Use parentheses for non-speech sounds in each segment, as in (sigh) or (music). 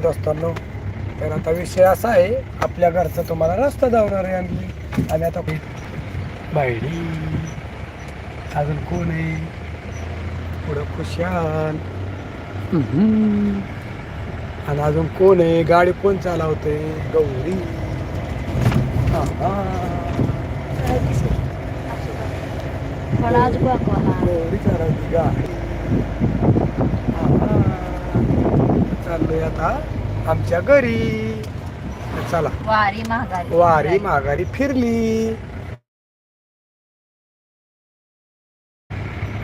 दोस्तांनो तर आता विषय असा आहे आपल्या घरचा तुम्हाला रस्ता धावणार आहे आम्ही आणि आता बायडी अजून कोण आहे? पुढं खुशाल हम्म. आणि अजून कोण आहे? गाडी कोण चालवते? गौरी. हा, हा. गौरी चालवती गाडी. चाललोय आता आमच्या घरी. चला. वारी महागारी वारी माघारी फिरली.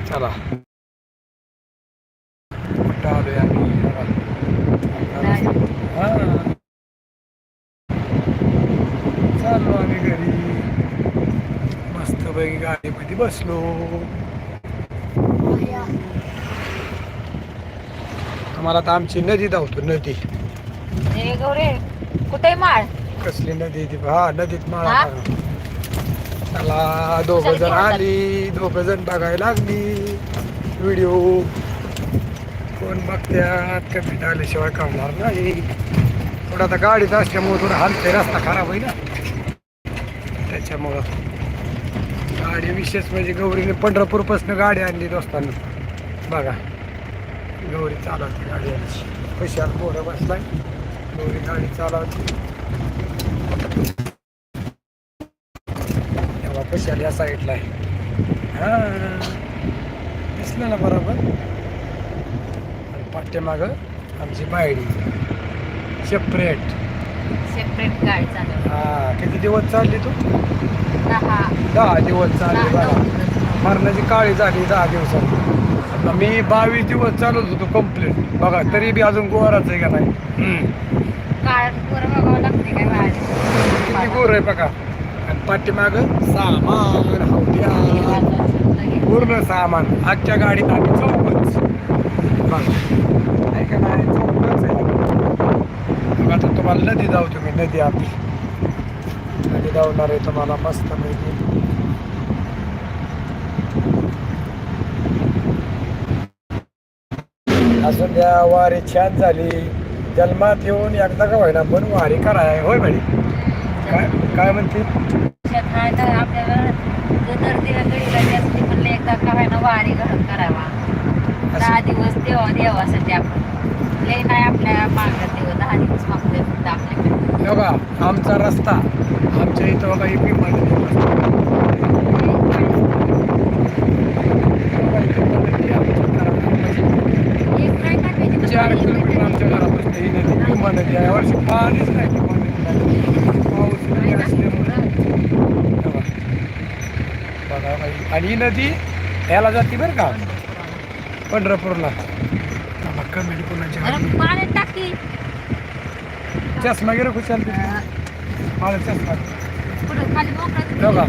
चला. कुठं आलोय आम्ही. हा. चाललो आम्ही घरी. मस्त पैकी गाडीमध्ये बसलो. आम्हाला आता आमची नदी धावतो नदी. गौरे कुठे माळ? कसली नदी ती? हा नदीत माळा हा? त्याला दोघ जण? आली दोघ जण बघायला लागली. व्हिडिओ कोण बघत्यात? कमी आल्याशिवाय कळणार नाही. थोडं आता गाडीत असल्यामुळे थोडं हलते रस्ता खराब होईल ना. त्याच्यामुळं गाडी विशेष म्हणजे गौरीने पंढरपूरपासून गाडी आणली दोस्तांना. बघा. गौरी चालवते गाडी खुशाल पोरं बसलाय गौरी गाडी चालवते. तेव्हा खुशाल या साईडला आहे. हा दिसलं ना बरोबर? आणि पाठ्यामाग आमची बायडी सेपरेट सेपरेट गाडी हा किती दिवस चालली तू? दहा. दहा दिवस चालली. मरणाची काळी झाली दहा दिवसात. मी बावीस दिवस चालत होतो कंप्लीट बघा तरी बी अजून गोराच आहे का नाही? हम्म. काळात पोरं बघावं लागते काय किती गोर आहे बघा. आणि पाठीमाग सामान पूर्ण सामान. आजच्या गाडीत आम्ही चौकच. बघा. नाही? चौकच आहे. मग आता तुम्हाला नदी जाऊ तुम्ही. नदी आपली नदी धावणार आहे तुम्हाला. मस्त पैकी. द्या वारी छान झाली. जन्मात येऊन एकदा का होईना पण वारी कराय होय म्हणे काय काय म्हणते? आपल्याला जो दर्दीला गडीला म्हणलं एकदा का व्हायना वारी घडत करावा. दहा दिवस देवा देवासाठी आपण. लय नाही आपल्या मागत देव दहा दिवस मागतोय फक्त आपल्याकडे. हे बघा आमचा रस्ता आमच्या इथं बघा एक विमान एक नाही टाकायची तर चार पाणी किलोमीटर येतं. आमच्या घरापासून ही नदी विमा नदी आहे यावर्षी पाणीच नाही विमा नदीला. पाऊस नाही असल्यामुळे हे बघा. बघा बाई. आणि ही नदी ह्याला जाते बरं का? पंढरपूरला. बघा, कमेंट कोणाची अरे आली. पाण्यात टाकी. चष्मा गेला खुशाल मला चष्मा. का?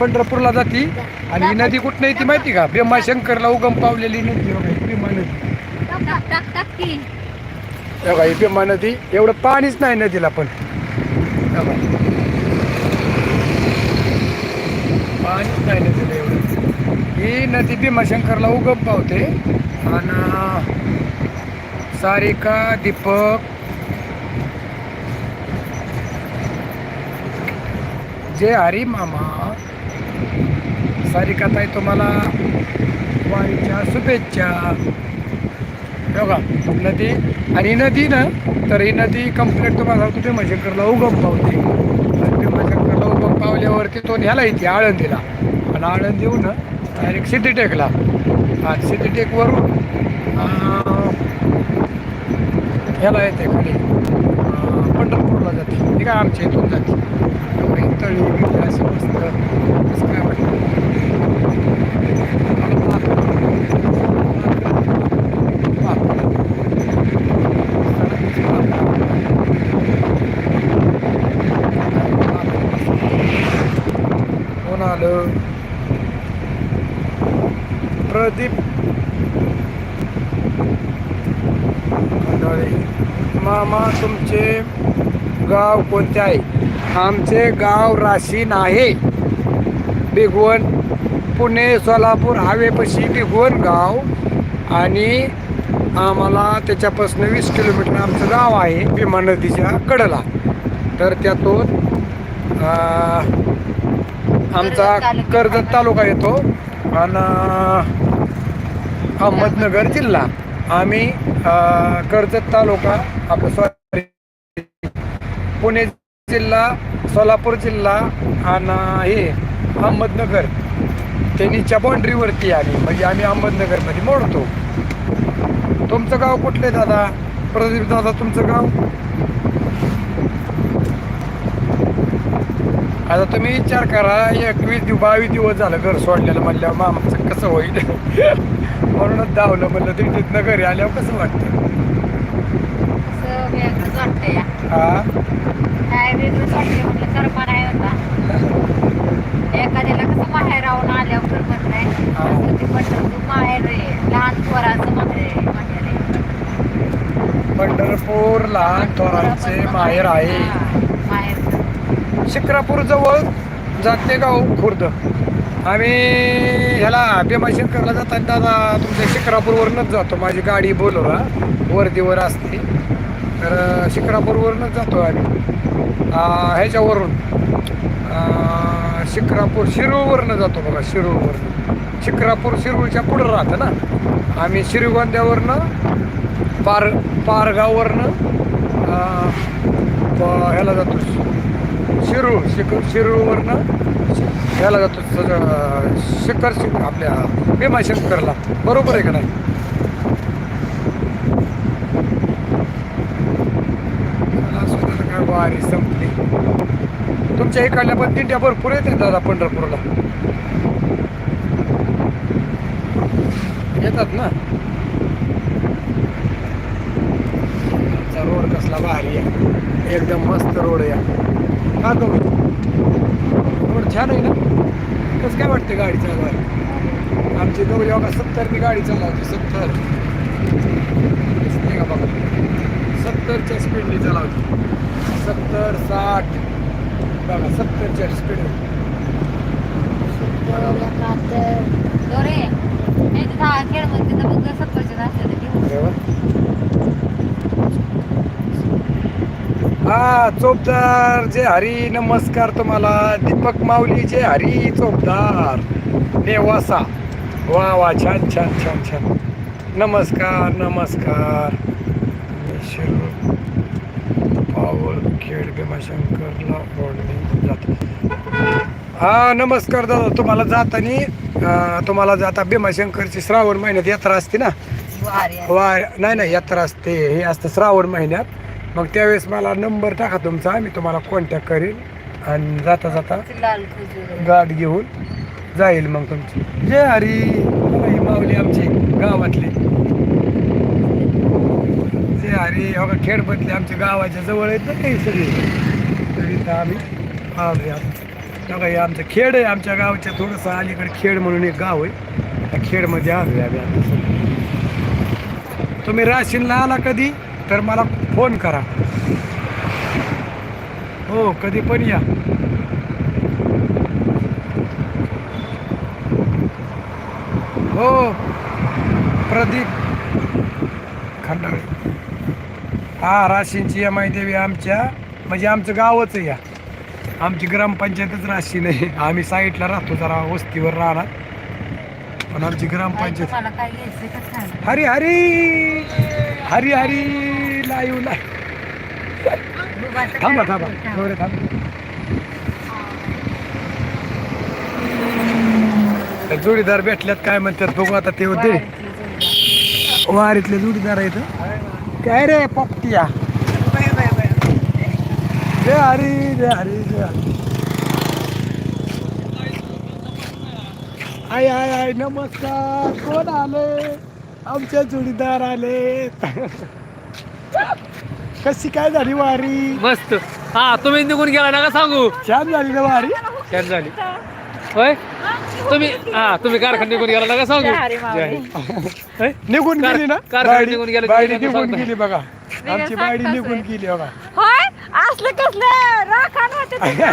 पंढरपूरला जाती आणि ही नदी कुठं येते माहिती का? भीमाशंकरला उगम पावलेली नदी बघा, ही भीमा नदी. बघा ही भीमा नदी. एवढं पाणीच नाही नदीला पण. बघा. पाणीच नाही नदीला एवढं ती भीमाशंकरला उगम पावते. आणि सारिका दीपक. जय हरी मामा. सारिका ताई तुम्हाला वारीच्या शुभेच्छा. हो बघा नदी आणि नदी ना तर ही नदी कंप्लीट तुम्हाला सांगतो भीमाशंकरला उगम पावते. भीमाशंकरला उगम पावल्यावरती तो न्यायला येते आळंदीला. आणि आळंदी डायरेक्ट सिटी टेकला. आणि सिटी टेकवरून ह्याला येते खाली पंढरपूरला जाते. ही काय आमच्या इथून जाते. तळी बिळी असं मस्त कसं काय आलं? प्रदीप. खंडाळे. मामा तुमचे गाव कोणते आहे? आमचे गाव राशीन आहे भिगवण पुणे सोलापूर हवेपाशी भिगवण गाव आणि आम्हाला त्याच्यापासून वीस किलोमीटर आमचं गाव आहे भीमा नदीच्या कडला. तर त्यातून आमचा कर्जत तालुका येतो. आणि अहमदनगर जिल्हा. आम्ही कर्जत तालुका आपलं सॉरी पुणे जिल्हा सोलापूर जिल्हा आणि हे अहमदनगर. त्यांनीच्या बाउंड्रीवरती आम्ही म्हणजे आम्ही अहमदनगरमध्ये मोडतो. तुमचं गाव कुठलं आहे दादा? प्रदीप दादा तुमचं गाव? आता तुम्ही विचार करा एकवीस दिव बावीस दिवस झालं घर सोडलेलं म्हणल्यावर मामाचं कसं होईल? (laughs) म्हणूनच धावलं म्हणलं तुम्ही तिथनं घरी आल्यावर कसं वाटतं वेगळंच या. हा? काय वेगळंच म्हटलं कर्म नाही होता. एखाद्याला कसं माहेर राहून आल्यावर म्हणताय. असं ते पंढरपूर माहेर आहे लहान पोराचं माहेर आहे माहेर आहे. पंढरपूर लहान थोरांचे माहेर आहे. हा, माहेर. शिक्रापूर जवळ जाते गाव खुर्द. आम्ही ह्याला भीमाशंकरला जाताना दादा तुमच्या शिक्रापूरवरूनच जातो. माझी गाडी बोलवला वर्दीवर असते. तर अं, शिक्रापूरवरूनच जातो आम्ही. ह्याच्यावरून अं, शिक्रापूर जातो बघा शिरूळवरनं शिक्रापूर शिरूळच्या पुढं राहतं ना. आम्ही श्रीगोंद्यावरनं पार पारगाववरनं ह्याला जातो. शिरूळ शिक शिरूळवरनं ह्याला जातो शंकर शिखर शिक आपल्या भीमाशंकरला बरोबर आहे का नाही? काय वारी संपली. तुमच्या इकडल्या पण दिंड्या भरपूर येतात दादा पंढरपूरला. येतात ना? आमचा रोड कसला भारी आहे. एकदम मस्त रोड आहे. का रोड छान आहे ना? कसं काय वाटतं गाडी चालवायला? आमची दोघे बघा सत्तरनी गाडी चालवते सत्तर. दिसते का बघा? सत्तरच्या स्पीडने चालवते. सत्तर साठ. बघा सत्तरच्या स्पीड दोरे. हे चोपदार जे हरी नमस्कार तुम्हाला. दीपक माऊली जे हरी चोपदार. नेवासा. वा वा छान छान छान छान. नमस्कार नमस्कार. पावळ खेड भीमाशंकरला ओढणी जातो. हा नमस्कार दादा तुम्हाला जातानी तुम्हाला जाता. भीमाशंकरची श्रावण महिन्यात यात्रा असते ना? वा नाही नाही यात्रा असते. हे असतं श्रावण महिन्यात. मग त्यावेळेस मला नंबर टाका तुमचा मी तुम्हाला कॉन्टॅक्ट करेल आणि जाता जाता लाल खुजूर गाठ घेऊन जाईल मग तुमची. जय हरी. ही माऊली आमची गावातली. जय हरी. बघा खेडपतली आमच्या गावाच्या जवळ आहेत ना काही सगळी. तर आम्ही आलोय आता. बघा हे आमचं खेड आहे. आमच्या गावच्या थोडंसं अलीकडे खेड म्हणून एक गाव आहे. त्या खेडमध्ये आलोय आम्ही सध्या. तुम्ही राशीनला आला कधी? तर मला फोन करा. हो कधी पण या. हो प्रदीप खंडाळे. हा राशींची एम आय देवी आमच्या म्हणजे आमचं गावच या. आमची ग्रामपंचायतच राशी नाही. आम्ही साईडला राहतो जरा वस्तीवर राहणार. पण आमची ग्रामपंचायत हरी हरी! हरी हरी लाईव. ला थांबा थांबा थांबा. थोडे थांबा. जोडीदार भेटल्यात काय म्हणतात बघू आता ते होते वारीतले जोडीदार आहेत काय रे पप्पिया जय हरी जय हरी जय हरी. आय आय आय नमस्कार. कोण आले? आमचे जोडीदार आले कशी काय झाली वारी? मस्त. हा तुम्ही निघून गेला ना का सांगू. छान झाली ना वारी? छान झाली. होय? तुम्ही हा तुम्ही कारखान्यात निघून गेला ना का सांगू. होय? निघून कार- गेली ना? कारखान्यात बायडी निघून गेली, तुम्ही निघून सांगता. गेली बघा. आमची बायडी निघून. गेली बघा. होय? असलं कसलं? राखण (laughs) होते तुम्हाला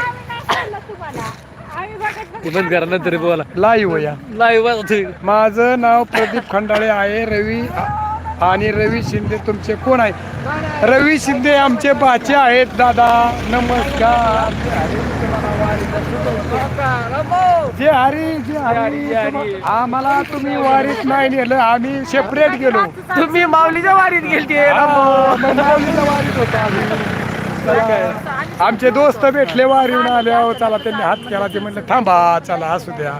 आम्ही नाही सांगलं तुम्हाला ते बंद करा नंतर बोला. लाईव्ह या. लाईव्ह माझं नाव प्रदीप खंडाळे आहे रवी आणि रवी शिंदे तुमचे कोण आहेत रवी शिंदे आमचे बाचे आहेत दादा. नमस्कार. जे हरी. जे हरी आम्हाला तुम्ही वारीत नाही नेलं आम्ही सेपरेट गेलो. तुम्ही माऊलीच्या वारीत गेलते माऊलीच्या वारीत होतो आम्ही. काय? आमचे दोस्त भेटले वारीहून आले अहो चला त्यांनी हात केला ते म्हणलं थांबा चला असू द्या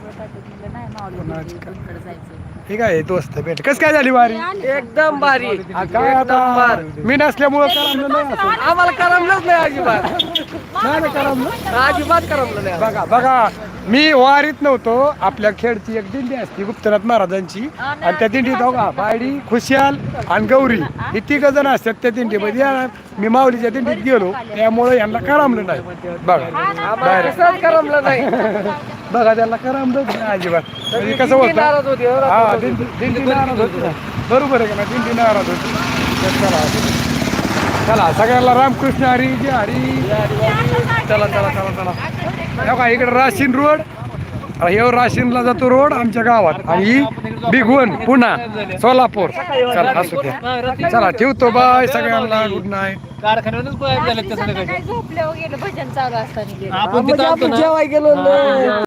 ठीक आहे दोस्त भेट. कस काय झाली वारी? एकदम भारी. काय आता? मी नसल्यामुळं करमलं नाही असं. आम्हाला करमलंच नाही अजिबात. नाही ना करमलं. अजिबात करमलं नाही. बघा बघा मी वारीत नव्हतो. आपल्या खेडची एक दिंडी असते गुप्तनाथ महाराजांची. आणि त्या दिंडीत बघा बायडी खुशाल आणि गौरी. ही तिघ जण असतात त्या दिंडीमध्ये. या, मी माऊलीच्या दिंडीत गेलो. त्यामुळे यांना करमलं नाही. बघा. आम्हाला कसंच करमलं नाही. बघा त्यांना करमलं नाही अजिबात. म्हणजे कसं होतं? नाराज होती हो, रात्रभर. दिंडी दिंडी नाराज होती. ना बरोबर आहे का ना दिंडी नाराज होती. तर चला चला सगळ्यांना रामकृष्ण हरी जे हरी. चला चला चला चला. बघा इकडे राशीन रोड. हे राशीनला जातो रोड आमच्या गावात. आणि ही बिगवन पुन्हा सोलापूर. चला असू द्या. चला ठेवतो बाय सगळ्यांना. गुड नाईट कारखान्यावरच झालं तसं झोपल्यावर गेलं भजन चालू असताना गेलं. आपण तिथं आलतो आपण ना. जेवाय गेलो.